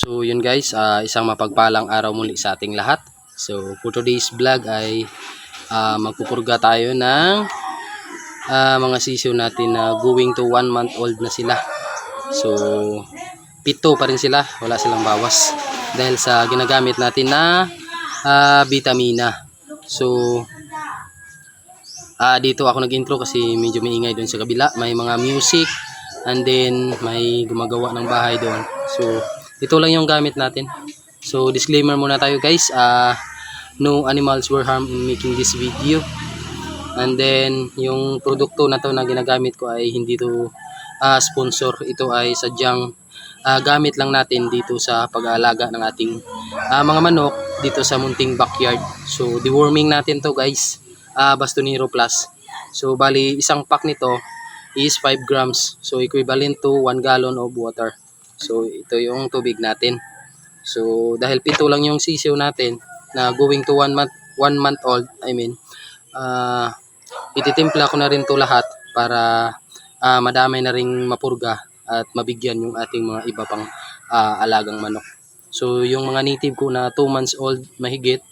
So yun guys, ah, isang mapagpalang araw muli sa ating lahat. So for today's vlog ay ah, magpupurga tayo ng ah, mga sisiyo natin na going to one month old na sila. So pito pa rin sila, wala silang bawas. Dahil sa ginagamit natin na ah, vitamina. So ah dito ako nag-intro kasi medyo maingay doon sa kabila. May mga music and then may gumagawa ng bahay doon. So ito lang yung gamit natin. So disclaimer muna tayo guys. ah no animals were harmed in making this video. And then yung produkto na to na ginagamit ko ay hindi to ah, sponsor. Ito ay sadyang ah, gamit lang natin dito sa pag-aalaga ng ating ah, mga manok dito sa munting backyard. So deworming natin to guys. ah Bastonero Plus. So bali isang pack nito is 5 grams. So equivalent to 1 gallon of water. So ito yung tubig natin. So dahil pito lang yung sisiw natin na going to 1 month 1 month old, I mean, ah ititimpla ko na rin to lahat para ah, madamay na ring mapurga at mabigyan yung ating mga iba pang ah, alagang manok. So yung mga native ko na 2 months old mahigit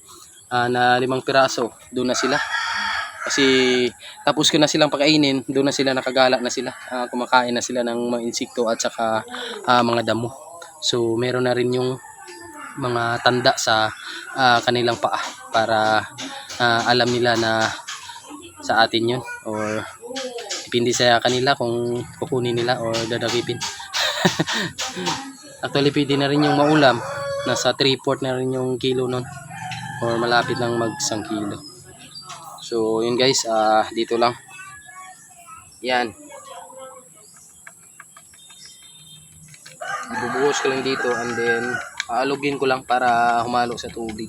ah, na limang piraso, doon na sila. Kasi tapos ko na silang pakainin, doon na sila nakagala na sila. Ah, kumakain na sila ng mga insekto at saka ah, mga damo. So meron na rin yung mga tanda sa ah, kanilang paa para ah, alam nila na sa atin yun or depende sa kanila kung kukunin nila or dadagipin. Actually pwede na rin yung maulam. Nasa 3-4 na rin yung kilo nun or malapit lang mag 1 kilo. So, yun guys, ah dito lang. Yan. Bubuhos ko lang dito and then aalugin ko lang para humalo sa tubig.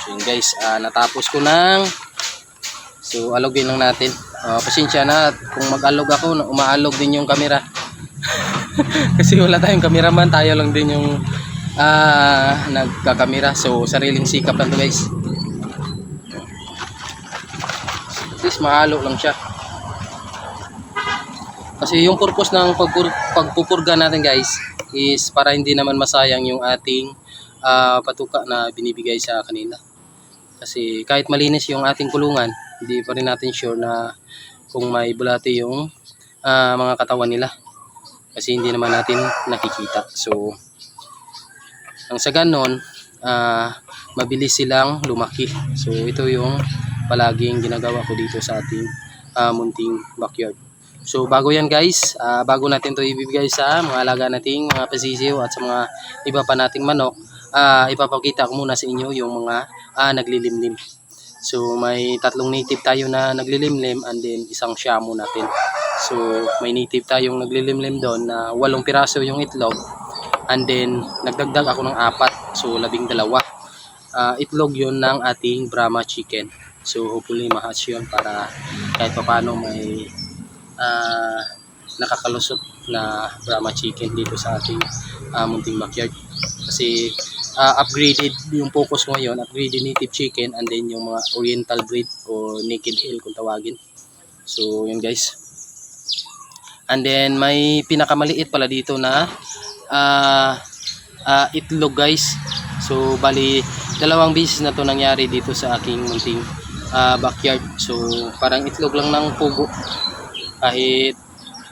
So, yun guys, ah natapos ko ng So, alugin lang natin. Ah, pasensya na kung mag-alog ako, umaalog din yung camera. Kasi wala tayong cameraman, tayo lang din yung ah nagkakamera. So, sariling sikap lang to guys. At least mahalo lang siya. Kasi yung purpose ng pagpur pagpupurga natin guys is para hindi naman masayang yung ating ah, patuka na binibigay sa kanila. Kasi kahit malinis yung ating kulungan, hindi pa rin natin sure na kung may bulate yung ah, mga katawan nila. Kasi hindi naman natin nakikita. So, ang sa ganon, ah, mabilis silang lumaki. So, ito yung palaging ginagawa ko dito sa ating ah, munting backyard. So, bago yan guys, ah, bago natin to ibibigay sa mga alaga nating mga pasisiw at sa mga iba pa nating manok, ah, ipapakita ko muna sa inyo yung mga ah, naglilimlim. So, may tatlong native tayo na naglilimlim and then isang shamo natin. So, may native tayong naglilimlim doon na walong piraso yung itlog. And then, nagdagdag ako ng apat. So, labing dalawa. Ah, itlog yun ng ating Brahma chicken. So, hopefully ma-hatch yun para kahit pa paano may ah, nakakalusot na Brahma chicken dito sa ating ah, munting backyard. Kasi ah, upgraded yung focus ngayon, upgraded native chicken and then yung mga oriental breed o naked hill kung tawagin. So, yun guys. And then may pinakamaliit pala dito na ah ah, itlog guys. So bali dalawang beses na to nangyari dito sa aking munting ah, backyard. So parang itlog lang ng pugo. Kahit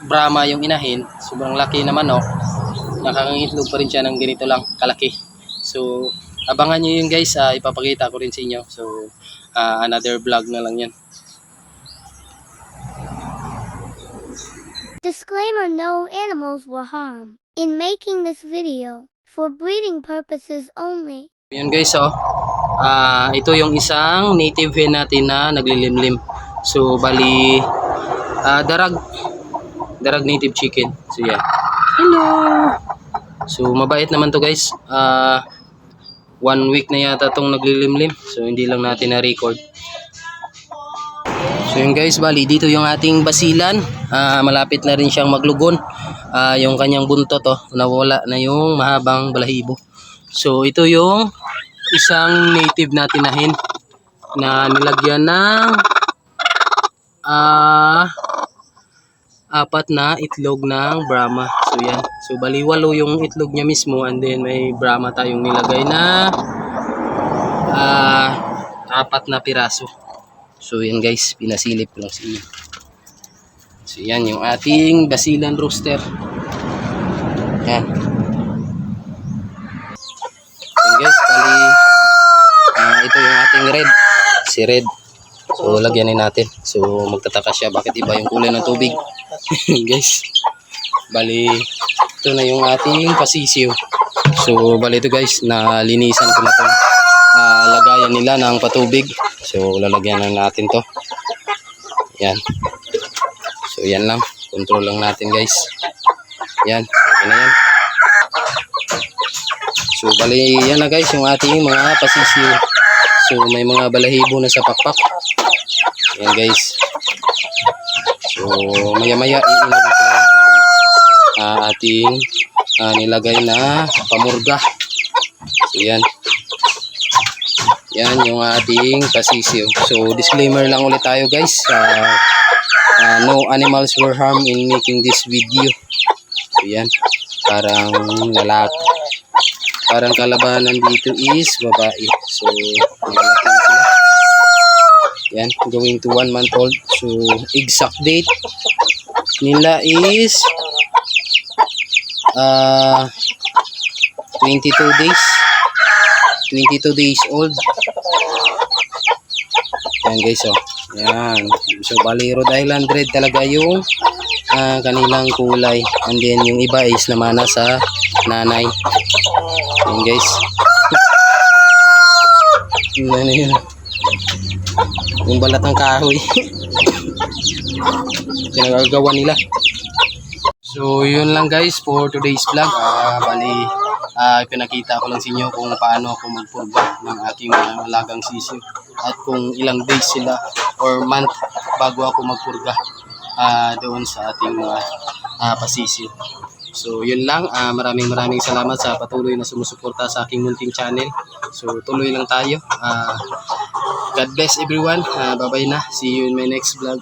Brahma yung inahin, sobrang laki na manok, nakangitlog pa rin siya ng ganito lang kalaki. So abangan nyo yun guys, ah, ipapakita ko rin sa inyo. So ah, another vlog na lang yan. Disclaimer no animals were harmed in making this video for breeding purposes only. Yun guys, oh. Ah, ito yung isang native hen natin na naglilimlim. So, bali ah, darag darag native chicken. So, yeah. Hello. So, mabait naman to guys. Ah, one week na yata tong naglilimlim. So, hindi lang natin na-record. So, yun guys, bali dito yung ating basilan. Ah, malapit na rin siyang maglugon. Ah, yung kanyang buntot, oh, nawala na yung mahabang balahibo. So, ito yung isang native na hen na nilagyan ng ah apat na itlog ng Brahma. So yan. So bali walo yung itlog niya mismo and then may Brahma tayong nilagay na ah apat na piraso. So yan guys, pinasilip lang inyo. So yan yung ating basilan roaster. Yan. Yan guys, bali ah, ito yung ating red. Si red. So lagyanin natin. So magtataka siya bakit iba yung kulay ng tubig. guys. Bali ito na yung ating pasisiw. So bali ito guys, nalinisan ko na to. Ah, lagayan nila ng patubig. So lalagyan na natin to. Yan. So yan lang. Control lang natin guys. Yan. Okay na yan. So bali yan na guys yung ating mga pasisiw. So may mga balahibo na sa pakpak. Yan guys. So maya maya iinom ko lang ah, ating ah, nilagay na pamurga. So yan. Yan yung ating pasisiw. So disclaimer lang ulit tayo guys. Ah, ah, no animals were harmed in making this video. So yan. Parang lalaki. Parang kalabanan dito is babae. So malaki na sila. Yan, going to one month old. So, exact date nila is uh, 22 days. 22 days old. Yan guys, oh. Yan. So, bali Rhode Island Red talaga yung ah, kanilang kulay. And then, yung iba is namana sa nanay. Yan guys. Ano yun? Yung balat ng kahoy. Pinagagawa nila. So, yun lang guys for today's vlog. Ah, bali, ah, pinakita ko lang sa inyo kung paano ako magpurga ng aking mga alagang sisiw. At kung ilang days sila or month bago ako magpurga ah, doon sa ating mga ah, pasisiw. So, yun lang. Ah, maraming maraming salamat sa patuloy na sumusuporta sa aking munting channel. So, tuloy lang tayo. Ah, God bless everyone. Ah, bye-bye na. See you in my next vlog.